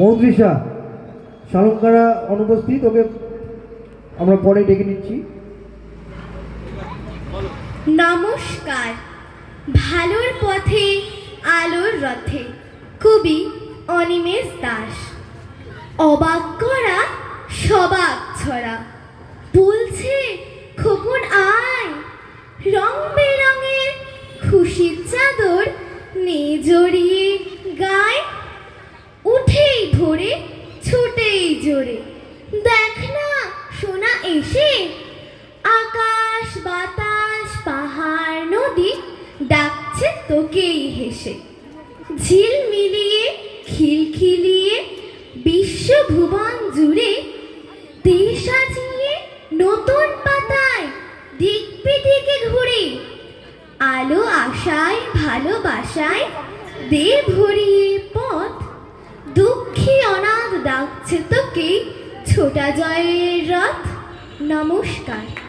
মৌদ্রিসা শালঙ্কারা অনুপস্থিত, ওকে আমরা পরে ডেকে নিচ্ছি। নমস্কার। ভালোর পথে, আলোর রথে, কবি অনিমেষ দাস। অবাক করা সবাক ছড়া। বলছে, খোকন আয়, রং বেরঙের খুশির চাদর নে জড়িয়ে ভোরে ছুটেই জোরে। দেখ না, সোনা এসে আকাশ, বাতাস, পাহাড়, নদী ডাকছে তোকেই হেসে। ঝিল মিলিয়ে, খিলখিলিয়ে, বিশ্বভুবন জুড়ে দেশ সাজিয়ে নতুন পাতায় দিক দিকে ঘুরে। আলো আশায়, ভালোবাসায় দে ভরিয়ে ডাকছে তোকে ছোটা জয়ের রথ। নমস্কার।